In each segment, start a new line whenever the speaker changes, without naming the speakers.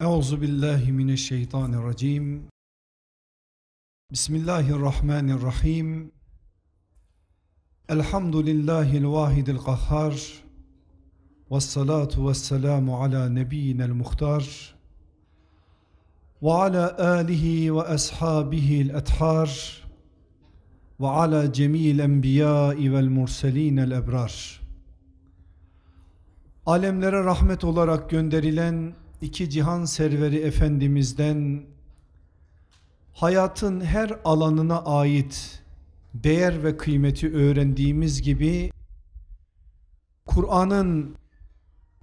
Euzu billahi mineşşeytanirracim. Bismillahirrahmanirrahim. Elhamdülillahil vahidil kahhar. Ves salatu ves selamu ala nebiyyinel muhtar. Ve ala alihi ve ashabihi'l ethar. Ve ala cemil enbiyai vel murselinel ebrar. Alemlere rahmet olarak gönderilen iki cihan serveri Efendimiz'den hayatın her alanına ait değer ve kıymeti öğrendiğimiz gibi Kur'an'ın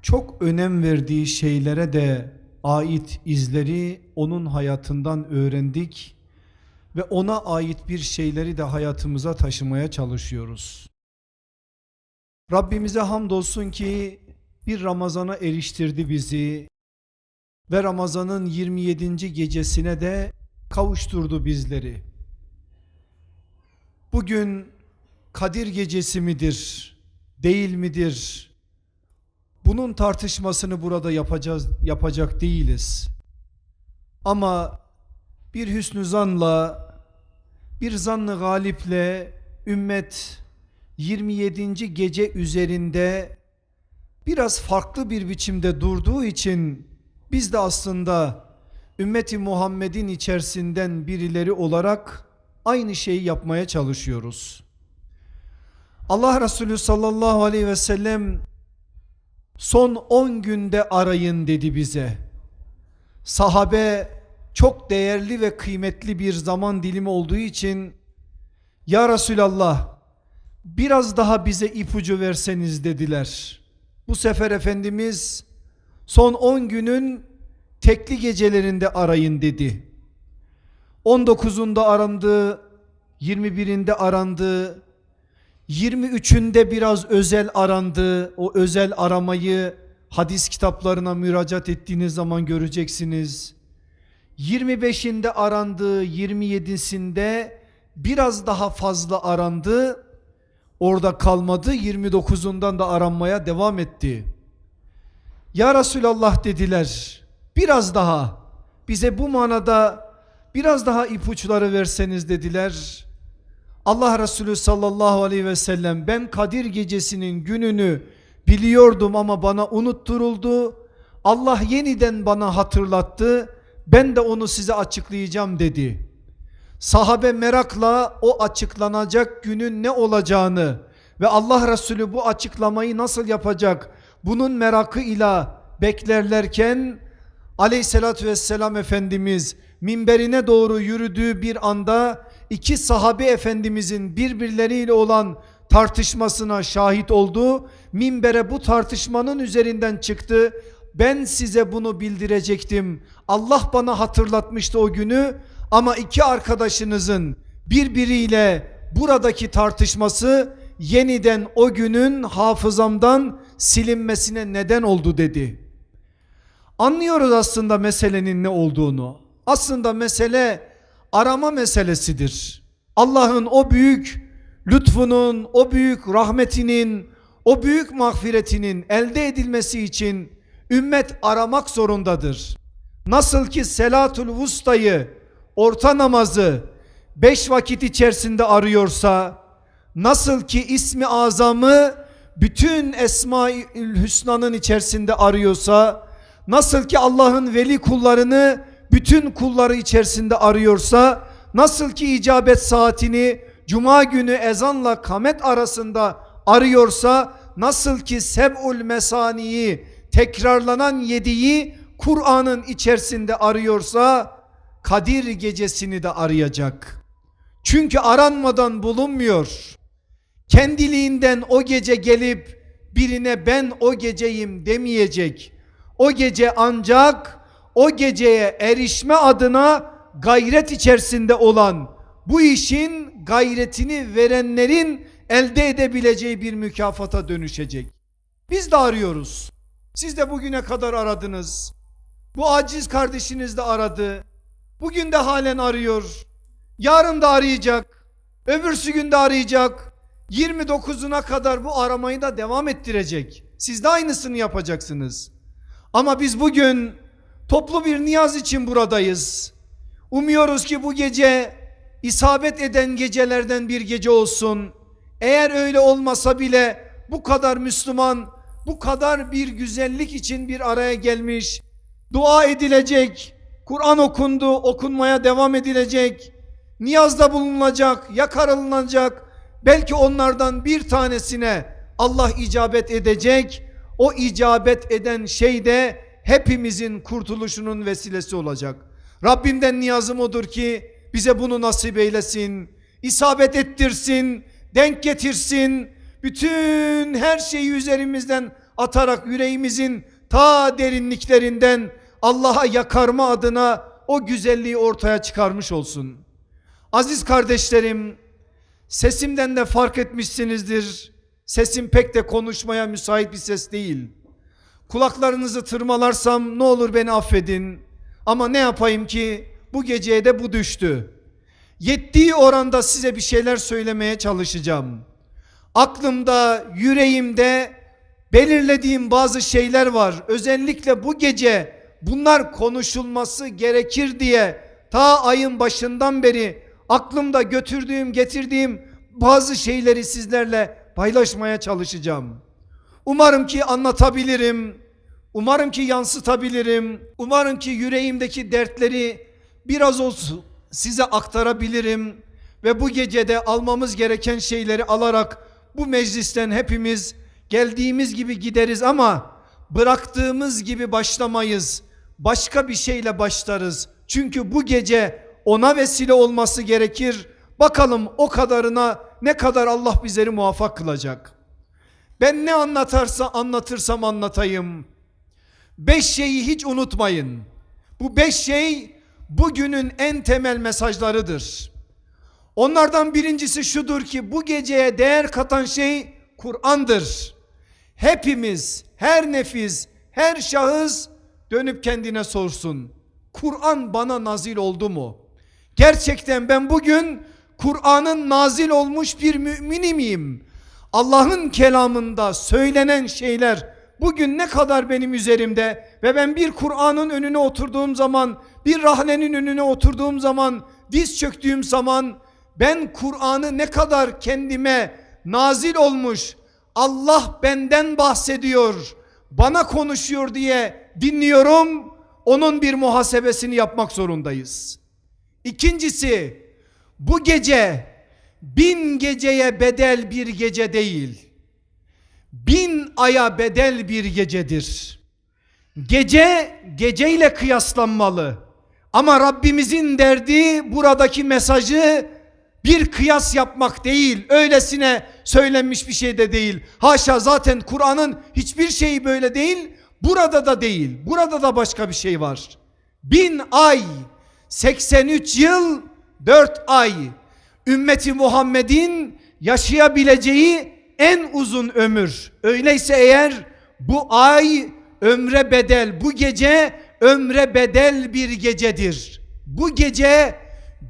çok önem verdiği şeylere de ait izleri onun hayatından öğrendik ve ona ait bir şeyleri de hayatımıza taşımaya çalışıyoruz. Rabbimize hamdolsun ki bir Ramazan'a eriştirdi bizi ve Ramazan'ın 27. gecesine de kavuşturdu bizleri. Bugün Kadir gecesi midir, değil midir? Bunun tartışmasını burada yapacağız, yapacak değiliz. Ama bir hüsnü zanla, bir zannı galiple ümmet 27. gece üzerinde biraz farklı bir biçimde durduğu için biz de aslında ümmeti Muhammed'in içerisinden birileri olarak aynı şeyi yapmaya çalışıyoruz. Allah Resulü sallallahu aleyhi ve sellem son 10 günde arayın dedi bize. Sahabe çok değerli ve kıymetli bir zaman dilimi olduğu için ya Resulallah biraz daha bize ipucu verseniz dediler. Bu sefer Efendimiz son 10 günün tekli gecelerinde arayın dedi. 19'unda arandı, 21'inde arandı, 23'ünde biraz özel arandı. O özel aramayı hadis kitaplarına müracaat ettiğiniz zaman göreceksiniz. 25'inde arandı, 27'sinde biraz daha fazla arandı. Orada kalmadı, 29'undan da aranmaya devam etti. Ya Resulallah dediler biraz daha bize bu manada biraz daha ipuçları verseniz dediler. Allah Resulü sallallahu aleyhi ve sellem ben Kadir gecesinin gününü biliyordum ama bana unutturuldu. Allah yeniden bana hatırlattı. Ben de onu size açıklayacağım dedi. Sahabe merakla o açıklanacak günün ne olacağını ve Allah Resulü bu açıklamayı nasıl yapacak bunun merakıyla beklerlerken aleyhissalatü vesselam Efendimiz minberine doğru yürüdüğü bir anda iki sahabe efendimizin birbirleriyle olan tartışmasına şahit oldu. Minbere bu tartışmanın üzerinden çıktı. Ben size bunu bildirecektim. Allah bana hatırlatmıştı o günü ama iki arkadaşınızın birbiriyle buradaki tartışması yeniden o günün hafızamdan silinmesine neden oldu dedi. Anlıyoruz aslında meselenin ne olduğunu. Aslında mesele arama meselesidir. Allah'ın o büyük lütfunun, o büyük rahmetinin, o büyük mağfiretinin elde edilmesi için ümmet aramak zorundadır. Nasıl ki selatul vustayı, orta namazı beş vakit içerisinde arıyorsa, nasıl ki ismi azamı bütün Esma-ül Hüsna'nın içerisinde arıyorsa, nasıl ki Allah'ın veli kullarını bütün kulları içerisinde arıyorsa, nasıl ki icabet saatini cuma günü ezanla kamet arasında arıyorsa, nasıl ki seb'ul mesaniyi tekrarlanan yediği Kur'an'ın içerisinde arıyorsa, Kadir gecesini de arayacak. Çünkü aranmadan bulunmuyor. Kendiliğinden o gece gelip birine ben o geceyim demeyecek. O gece ancak o geceye erişme adına gayret içerisinde olan bu işin gayretini verenlerin elde edebileceği bir mükafata dönüşecek. Biz de arıyoruz. Siz de bugüne kadar aradınız. Bu aciz kardeşiniz de aradı. Bugün de halen arıyor. Yarın da arayacak. Öbürsü gün arayacak. 29'una kadar bu aramayı da devam ettirecek. Siz de aynısını yapacaksınız. Ama biz bugün Toplu bir niyaz için buradayız. Umuyoruz ki bu gece isabet eden gecelerden bir gece olsun. Eğer öyle olmasa bile bu kadar Müslüman, bu kadar bir güzellik için bir araya gelmiş, dua edilecek, Kur'an okundu, okunmaya devam edilecek, niyazda bulunulacak, yakarılınacak, belki onlardan bir tanesine Allah icabet edecek, o icabet eden şey de hepimizin kurtuluşunun vesilesi olacak. Rabbimden niyazım odur ki bize bunu nasip eylesin, isabet ettirsin, denk getirsin, bütün her şeyi üzerimizden atarak yüreğimizin ta derinliklerinden Allah'a yakarma adına o güzelliği ortaya çıkarmış olsun. Aziz kardeşlerim, sesimden de fark etmişsinizdir. Sesim pek de konuşmaya müsait bir ses değil. Kulaklarınızı tırmalarsam ne olur beni affedin. Ama ne yapayım ki bu geceye de bu düştü. Yettiği oranda size bir şeyler söylemeye çalışacağım. Aklımda, yüreğimde belirlediğim bazı şeyler var. Özellikle bu gece bunlar konuşulması gerekir diye ta ayın başından beri aklımda götürdüğüm, getirdiğim bazı şeyleri sizlerle paylaşmaya çalışacağım. Umarım ki anlatabilirim. Umarım ki yansıtabilirim. Umarım ki yüreğimdeki dertleri biraz olsun size aktarabilirim ve bu gecede almamız gereken şeyleri alarak bu meclisten hepimiz geldiğimiz gibi gideriz ama bıraktığımız gibi başlamayız. Başka bir şeyle başlarız. Çünkü bu gece ona vesile olması gerekir. Bakalım o kadarına ne kadar Allah bizleri muvaffak kılacak. Ben ne anlatarsa anlatırsam anlatayım. Beş şeyi hiç unutmayın. Bu beş şey bugünün en temel mesajlarıdır. Onlardan birincisi şudur ki bu geceye değer katan şey Kur'an'dır. Hepimiz, her nefis, her şahıs dönüp kendine sorsun. Kur'an bana nazil oldu mu? Gerçekten ben bugün Kur'an'ın nazil olmuş bir mümini miyim? Allah'ın kelamında söylenen şeyler bugün ne kadar benim üzerimde ve ben bir Kur'an'ın önüne oturduğum zaman, bir rahlenin önüne oturduğum zaman, diz çöktüğüm zaman ben Kur'an'ı ne kadar kendime nazil olmuş, Allah benden bahsediyor, bana konuşuyor diye dinliyorum. Onun bir muhasebesini yapmak zorundayız. İkincisi bu gece bin geceye bedel bir gece değil. Bin aya bedel bir gecedir. Gece geceyle kıyaslanmalı. Ama Rabbimizin derdi buradaki mesajı bir kıyas yapmak değil. Öylesine söylenmiş bir şey de değil. Haşa zaten Kur'an'ın hiçbir şeyi böyle değil. Burada da değil. Burada da başka bir şey var. Bin ay, 83 yıl, 4 ay. Ümmeti Muhammed'in yaşayabileceği en uzun ömür. Öyleyse eğer bu ay ömre bedel, bu gece ömre bedel bir gecedir. Bu gece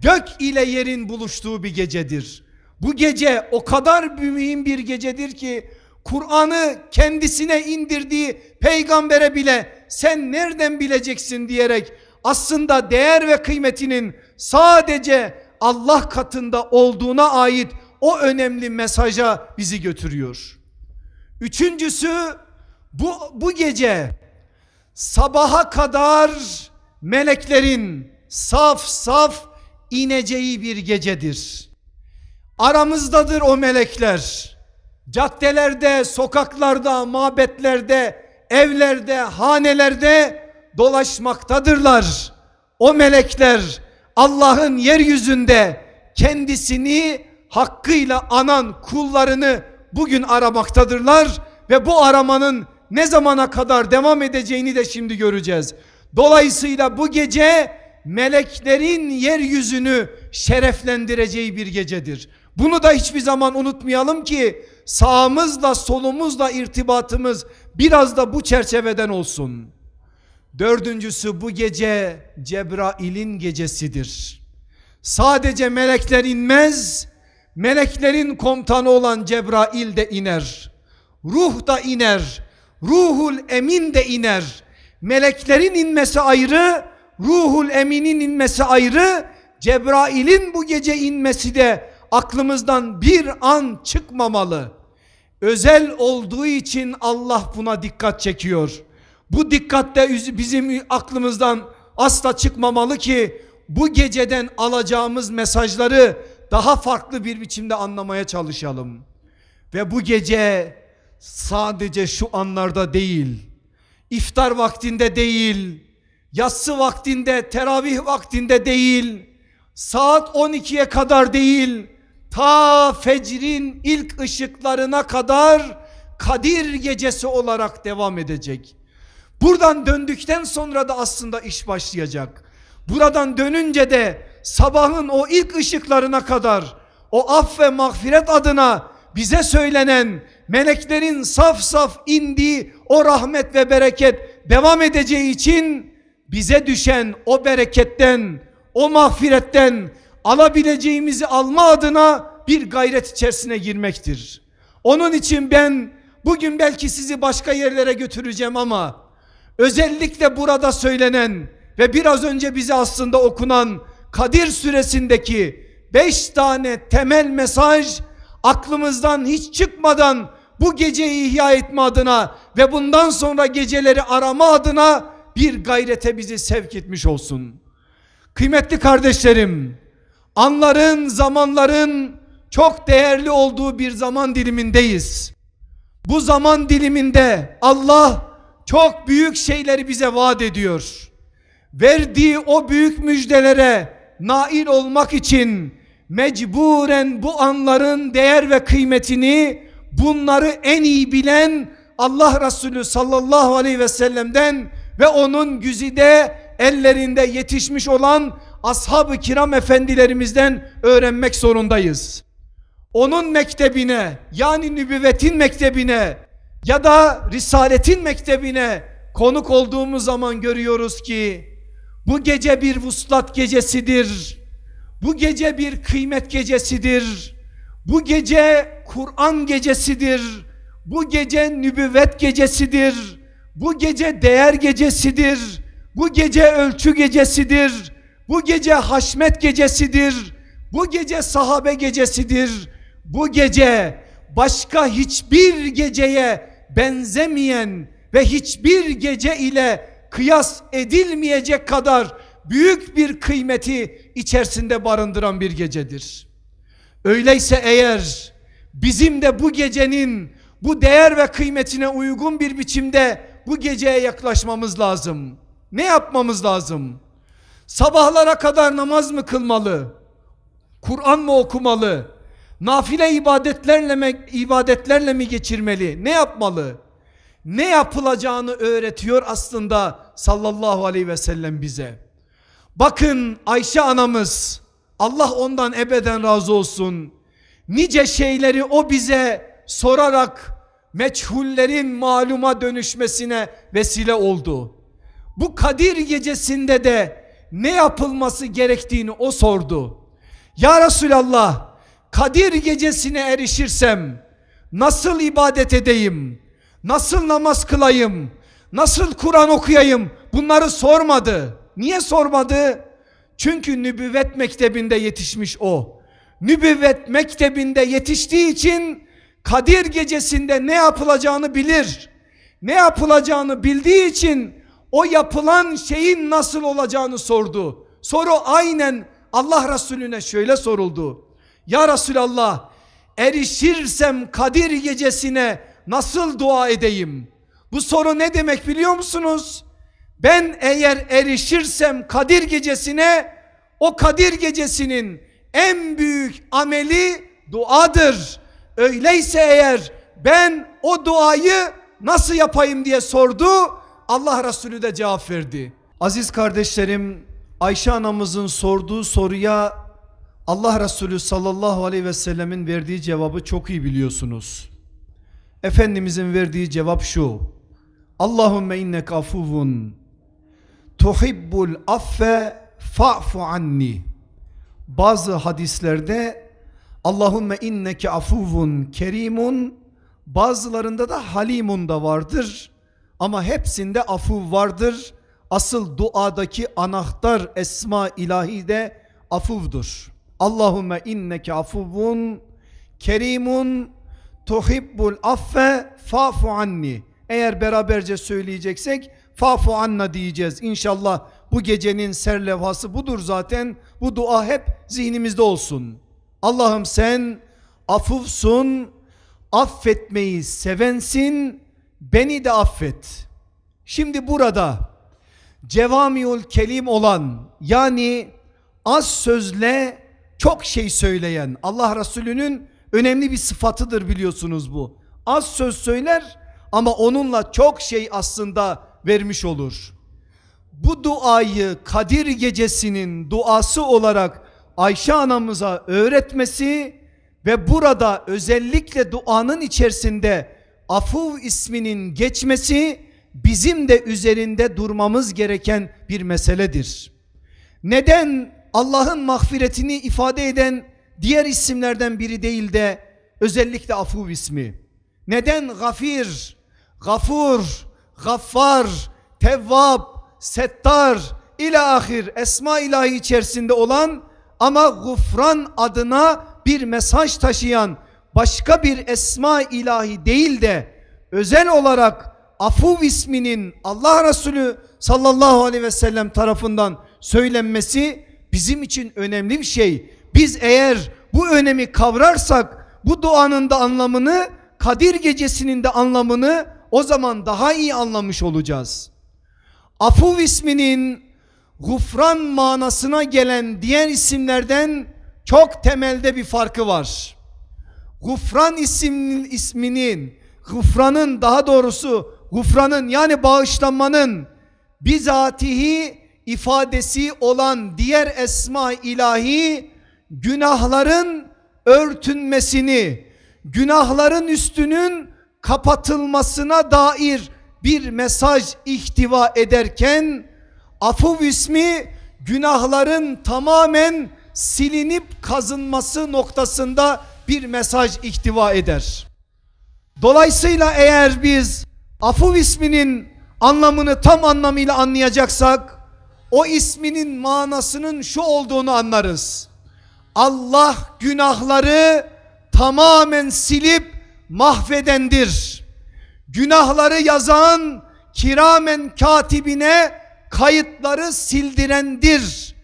gök ile yerin buluştuğu bir gecedir. Bu gece o kadar mühim bir gecedir ki Kur'an'ı kendisine indirdiği peygambere bile sen nereden bileceksin diyerek aslında değer ve kıymetinin sadece Allah katında olduğuna ait o önemli mesaja bizi götürüyor. Üçüncüsü bu, bu gece sabaha kadar meleklerin saf saf ineceği bir gecedir. Aramızdadır o melekler. Caddelerde, sokaklarda, mabetlerde, evlerde, hanelerde dolaşmaktadırlar. O melekler Allah'ın yeryüzünde kendisini hakkıyla anan kullarını bugün aramaktadırlar ve bu aramanın ne zamana kadar devam edeceğini de şimdi göreceğiz. Dolayısıyla bu gece meleklerin yeryüzünü şereflendireceği bir gecedir. Bunu da hiçbir zaman unutmayalım ki sağımızla solumuzla irtibatımız biraz da bu çerçeveden olsun. Dördüncüsü bu gece Cebrail'in gecesidir. Sadece melekler inmez, meleklerin komutanı olan Cebrail de iner. Ruh da iner, ruhul emin de iner. Meleklerin inmesi ayrı, ruhul eminin inmesi ayrı, Cebrail'in bu gece inmesi de aklımızdan bir an çıkmamalı. Özel olduğu için Allah buna dikkat çekiyor. Bu dikkatte bizim aklımızdan asla çıkmamalı ki bu geceden alacağımız mesajları daha farklı bir biçimde anlamaya çalışalım. Ve bu gece sadece şu anlarda değil, iftar vaktinde değil, yatsı vaktinde, teravih vaktinde değil, saat 12'ye kadar değil, ta fecrin ilk ışıklarına kadar Kadir gecesi olarak devam edecek. Buradan döndükten sonra da aslında iş başlayacak. Buradan dönünce de sabahın o ilk ışıklarına kadar o af ve mağfiret adına bize söylenen meleklerin saf saf indiği o rahmet ve bereket devam edeceği için bize düşen o bereketten, o mağfiretten alabileceğimizi alma adına bir gayret içerisine girmektir. Onun için ben bugün belki sizi başka yerlere götüreceğim ama özellikle burada söylenen ve biraz önce bize aslında okunan Kadir suresindeki beş tane temel mesaj aklımızdan hiç çıkmadan bu geceyi ihya etme adına ve bundan sonra geceleri arama adına bir gayrete bizi sevk etmiş olsun. Kıymetli kardeşlerim, anların, zamanların çok değerli olduğu bir zaman dilimindeyiz. Bu zaman diliminde Allah çok büyük şeyleri bize vaat ediyor. Verdiği o büyük müjdelere nail olmak için mecburen bu anların değer ve kıymetini bunları en iyi bilen Allah Resulü sallallahu aleyhi ve sellem'den ve onun güzide ellerinde yetişmiş olan ashab-ı kiram efendilerimizden öğrenmek zorundayız. Onun mektebine yani nübüvvetin mektebine ya da risaletin mektebine konuk olduğumuz zaman görüyoruz ki bu gece bir vuslat gecesidir. Bu gece bir kıymet gecesidir. Bu gece Kur'an gecesidir. Bu gece nübüvvet gecesidir. Bu gece değer gecesidir. Bu gece ölçü gecesidir. Bu gece haşmet gecesidir. Bu gece sahabe gecesidir. Bu gece başka hiçbir geceye benzemeyen ve hiçbir gece ile kıyas edilmeyecek kadar büyük bir kıymeti içerisinde barındıran bir gecedir. Öyleyse eğer bizim de bu gecenin bu değer ve kıymetine uygun bir biçimde bu geceye yaklaşmamız lazım. Ne yapmamız lazım? Sabahlara kadar namaz mı kılmalı? Kur'an mı okumalı? Nafile ibadetlerle mi, ibadetlerle mi geçirmeli? Ne yapmalı? Ne yapılacağını öğretiyor aslında sallallahu aleyhi ve sellem bize. Bakın Ayşe anamız Allah ondan ebeden razı olsun. Nice şeyleri o bize sorarak meçhullerin maluma dönüşmesine vesile oldu. Bu Kadir gecesinde de ne yapılması gerektiğini o sordu. Ya Resulallah Kadir gecesine erişirsem nasıl ibadet edeyim? Nasıl namaz kılayım? Nasıl Kur'an okuyayım? Bunları sormadı. Niye sormadı? Çünkü nübüvvet mektebinde yetişmiş o. Nübüvvet mektebinde yetiştiği için Kadir gecesinde ne yapılacağını bilir. Ne yapılacağını bildiği için o yapılan şeyin nasıl olacağını sordu. Soru aynen Allah Resulüne şöyle soruldu. Ya Resulallah erişirsem Kadir gecesine nasıl dua edeyim? Bu soru ne demek biliyor musunuz? Ben eğer erişirsem Kadir gecesine o Kadir gecesinin en büyük ameli duadır. Öyleyse eğer ben o duayı nasıl yapayım diye sordu. Allah Resulü de cevap verdi. Aziz kardeşlerim Ayşe anamızın sorduğu soruya Allah Resulü sallallahu aleyhi ve sellemin verdiği cevabı çok iyi biliyorsunuz. Efendimizin verdiği cevap şu. Allahümme innek afuvun tuhibbul affe fa'fu anni. Bazı hadislerde Allahümme inneke afuvun kerimun bazılarında da halimun da vardır. Ama hepsinde afu vardır. Asıl duadaki anahtar esma ilahi de afuvdur. Allahümme inneke afuvun kerimun tuhibbul affe fa'fu anni. Eğer beraberce söyleyeceksek fa'fu anna diyeceğiz. İnşallah bu gecenin serlevhası budur zaten. Bu dua hep zihnimizde olsun. Allah'ım sen afufsun, affetmeyi sevensin, beni de affet. Şimdi burada cevamiül kelim olan yani az sözle çok şey söyleyen Allah Resulü'nün önemli bir sıfatıdır biliyorsunuz bu. Az söz söyler ama onunla çok şey aslında vermiş olur. Bu duayı Kadir gecesinin duası olarak Ayşe anamıza öğretmesi ve burada özellikle duanın içerisinde Afuv isminin geçmesi bizim de üzerinde durmamız gereken bir meseledir. Neden Allah'ın mağfiretini ifade eden diğer isimlerden biri değil de özellikle Afuv ismi? Neden Gafir, Gafur, Gaffar, Tevvab, Settar ile ahir esma ilahi içerisinde olan ama gufran adına bir mesaj taşıyan başka bir esma ilahi değil de özel olarak Afuv isminin Allah Resulü sallallahu aleyhi ve sellem tarafından söylenmesi bizim için önemli bir şey. Biz eğer bu önemi kavrarsak bu duanın da anlamını Kadir gecesinin de anlamını o zaman daha iyi anlamış olacağız. Afuv isminin gufran manasına gelen diğer isimlerden çok temelde bir farkı var. Gufran isiminin isminin, gufranın daha doğrusu gufranın yani bağışlanmanın bizatihi ifadesi olan diğer esma ilahi günahların örtünmesini, günahların üstünün kapatılmasına dair bir mesaj ihtiva ederken Afuv ismi günahların tamamen silinip kazınması noktasında bir mesaj ihtiva eder. Dolayısıyla eğer biz Afuv isminin anlamını tam anlamıyla anlayacaksak o isminin manasının şu olduğunu anlarız. Allah günahları tamamen silip mahvedendir. Günahları yazan kiramen katibine kayıtları sildirendir.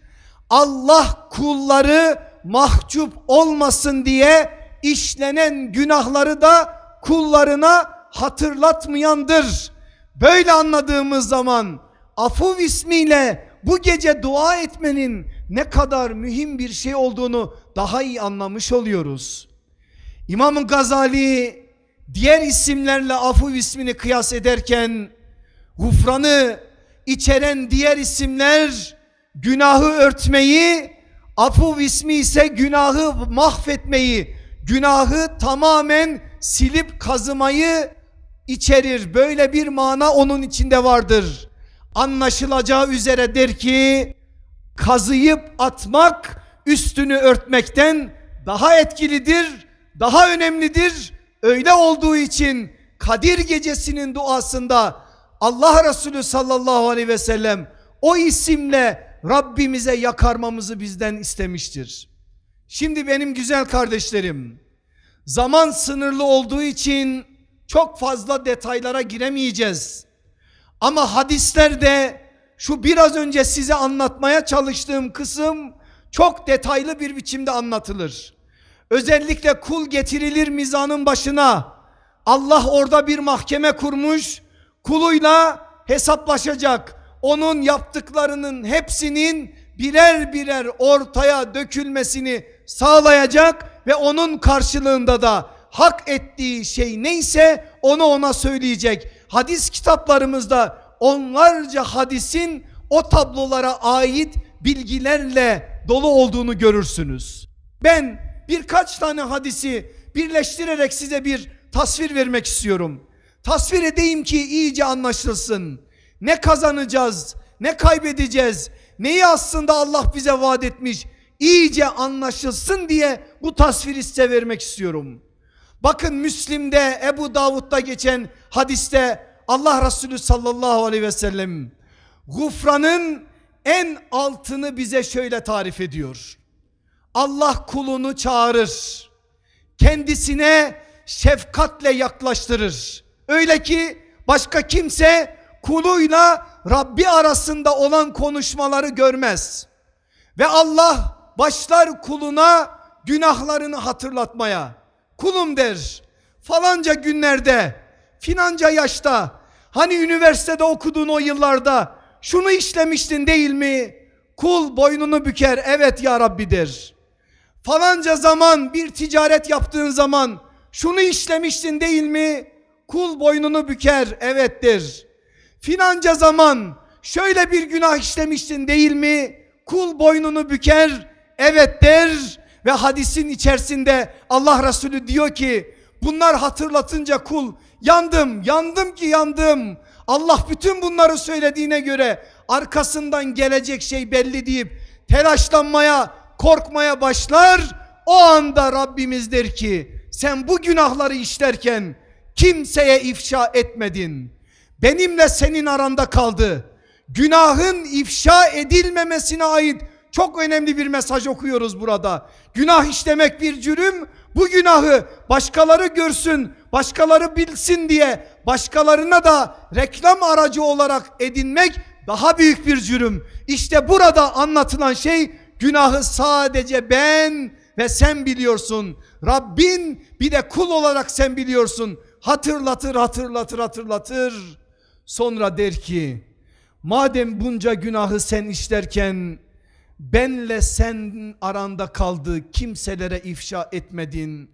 Allah kulları mahcup olmasın diye işlenen günahları da kullarına hatırlatmayandır. Böyle anladığımız zaman Afuv ismiyle bu gece dua etmenin ne kadar mühim bir şey olduğunu daha iyi anlamış oluyoruz. İmam Gazali diğer isimlerle Afuv ismini kıyas ederken gufranı içeren diğer isimler günahı örtmeyi, Afuv ismi ise günahı mahvetmeyi, günahı tamamen silip kazımayı içerir. Böyle bir mana onun içinde vardır. Anlaşılacağı üzere der ki kazıyıp atmak üstünü örtmekten daha etkilidir, daha önemlidir. Öyle olduğu için Kadir gecesinin duasında Allah Resulü sallallahu aleyhi ve sellem o isimle Rabbimize yakarmamızı bizden istemiştir. Şimdi benim güzel kardeşlerim zaman sınırlı olduğu için çok fazla detaylara giremeyeceğiz. Ama hadislerde şu biraz önce size anlatmaya çalıştığım kısım çok detaylı bir biçimde anlatılır. Özellikle kul getirilir mizanın başına. Allah orada bir mahkeme kurmuş. Kuluyla hesaplaşacak. Onun yaptıklarının hepsinin birer birer ortaya dökülmesini sağlayacak ve onun karşılığında da hak ettiği şey neyse onu ona söyleyecek. Hadis kitaplarımızda onlarca hadisin o tablolara ait bilgilerle dolu olduğunu görürsünüz. Ben birkaç tane hadisi birleştirerek size bir tasvir vermek istiyorum. Tasvir edeyim ki iyice anlaşılsın. Ne kazanacağız, ne kaybedeceğiz, neyi aslında Allah bize vaat etmiş iyice anlaşılsın diye bu tasviri size vermek istiyorum. Bakın Müslim'de Ebu Davud'da geçen hadiste Allah Resulü sallallahu aleyhi ve sellem gufranın en altını bize şöyle tarif ediyor. Allah kulunu çağırır. Kendisine şefkatle yaklaştırır. Öyle ki başka kimse kuluyla Rabbi arasında olan konuşmaları görmez. Ve Allah başlar kuluna günahlarını hatırlatmaya. Kulum der falanca günlerde filanca yaşta hani üniversitede okuduğun o yıllarda şunu işlemiştin değil mi? Kul boynunu büker evet ya Rabbi der. Falanca zaman bir ticaret yaptığın zaman şunu işlemiştin değil mi? Kul boynunu büker evettir. Filanca zaman şöyle bir günah işlemiştin değil mi? Kul boynunu büker evet der ve hadisin içerisinde Allah Resulü diyor ki bunlar hatırlatınca kul yandım yandım ki yandım. Allah bütün bunları söylediğine göre arkasından gelecek şey belli deyip telaşlanmaya korkmaya başlar. O anda Rabbimiz der ki sen bu günahları işlerken kimseye ifşa etmedin. Benimle senin aranda kaldı. Günahın ifşa edilmemesine ait çok önemli bir mesaj okuyoruz burada. Günah işlemek bir cürüm. Bu günahı başkaları görsün, başkaları bilsin diye başkalarına da reklam aracı olarak edinmek daha büyük bir cürüm. İşte burada anlatılan şey günahı sadece ben ve sen biliyorsun. Rabbin bir de kul olarak sen biliyorsun. Hatırlatır, hatırlatır, hatırlatır. Sonra der ki madem bunca günahı sen işlerken benle sen aranda kaldı kimselere ifşa etmedin.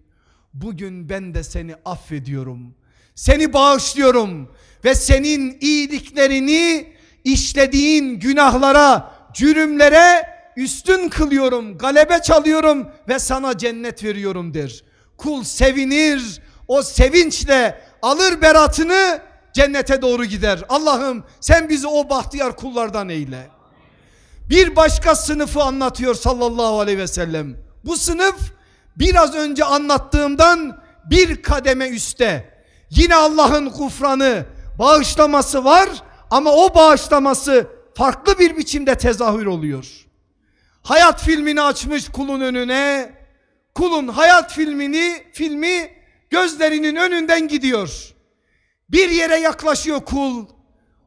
Bugün ben de seni affediyorum. Seni bağışlıyorum ve senin iyiliklerini işlediğin günahlara, cürümlere üstün kılıyorum, galebe çalıyorum ve sana cennet veriyorum der. Kul sevinir, o sevinçle alır beratını cennete doğru gider. Allah'ım sen bizi o bahtiyar kullardan eyle. Bir başka sınıfı anlatıyor sallallahu aleyhi ve sellem. Bu sınıf biraz önce anlattığımdan bir kademe üstte. Yine Allah'ın gufranı, bağışlaması var ama o bağışlaması farklı bir biçimde tezahür oluyor. Hayat filmini açmış kulun önüne. Kulun hayat filmini, filmi gözlerinin önünden gidiyor. Bir yere yaklaşıyor kul.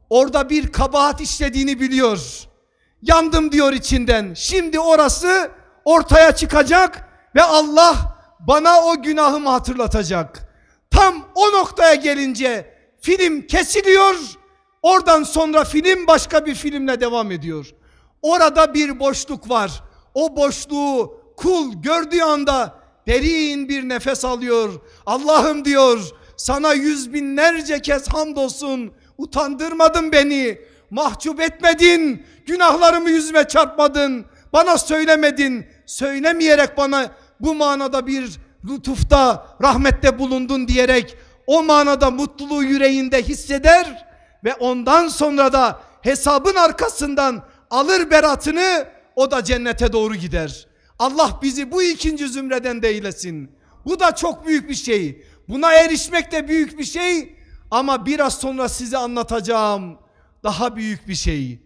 Orada bir kabahat işlediğini biliyor. Yandım diyor içinden. Şimdi orası ortaya çıkacak ve Allah bana o günahımı hatırlatacak. Tam o noktaya gelince film kesiliyor. Oradan sonra film başka bir filmle devam ediyor. Orada bir boşluk var. O boşluğu kul gördüğü anda derin bir nefes alıyor. Allah'ım diyor sana yüz binlerce kez hamdolsun. Utandırmadın beni. Mahcup etmedin. Günahlarımı yüzüme çarpmadın. Bana söylemedin. Söylemeyerek bana bu manada bir lütufta, rahmette bulundun diyerek o manada mutluluğu yüreğinde hisseder ve ondan sonra da hesabın arkasından alır beratını o da cennete doğru gider. Allah bizi bu ikinci zümreden de eylesin. Bu da çok büyük bir şey. Buna erişmek de büyük bir şey ama biraz sonra size anlatacağım daha büyük bir şey.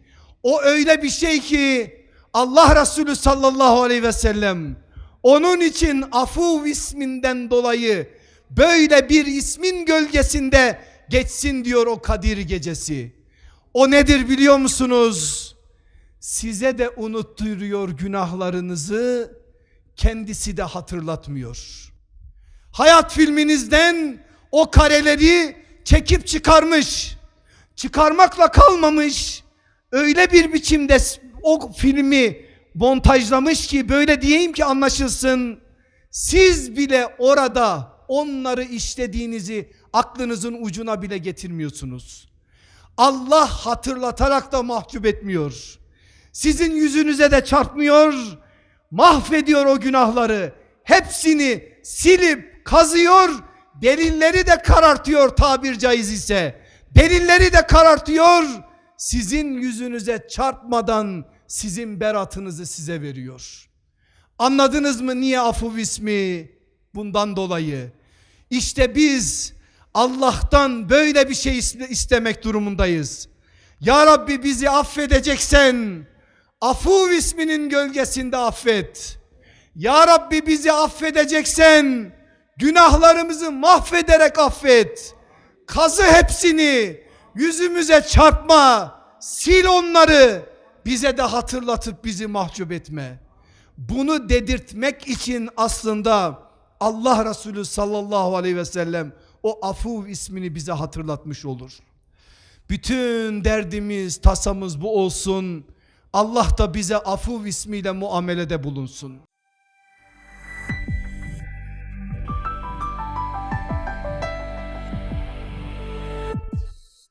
O öyle bir şey ki Allah Resulü sallallahu aleyhi ve sellem onun için afu isminden dolayı böyle bir ismin gölgesinde geçsin diyor o Kadir gecesi. O nedir biliyor musunuz? Size de unutturuyor günahlarınızı, kendisi de hatırlatmıyor. Hayat filminizden o kareleri çekip çıkarmış. Çıkarmakla kalmamış. Öyle bir biçimde o filmi montajlamış ki böyle diyeyim ki anlaşılsın. Siz bile orada onları işlediğinizi aklınızın ucuna bile getirmiyorsunuz. Allah hatırlatarak da mahcup etmiyor. Sizin yüzünüze de çarpmıyor. Mahvediyor o günahları. Hepsini silip kazıyor. Delilleri de karartıyor tabir caiz ise. Delilleri de karartıyor. Sizin yüzünüze çarpmadan sizin beratınızı size veriyor. Anladınız mı niye afu ismi? Bundan dolayı. İşte biz Allah'tan böyle bir şey iste- istemek durumundayız. Ya Rabbi bizi affedeceksen Afuv isminin gölgesinde affet. Ya Rabbi bizi affedeceksen günahlarımızı mahvederek affet. Kazı hepsini yüzümüze çarpma. Sil onları. Bize de hatırlatıp bizi mahcup etme. Bunu dedirtmek için aslında Allah Resulü sallallahu aleyhi ve sellem o afuv ismini bize hatırlatmış olur. Bütün derdimiz, tasamız bu olsun. Allah da bize afuv ismiyle muamelede bulunsun.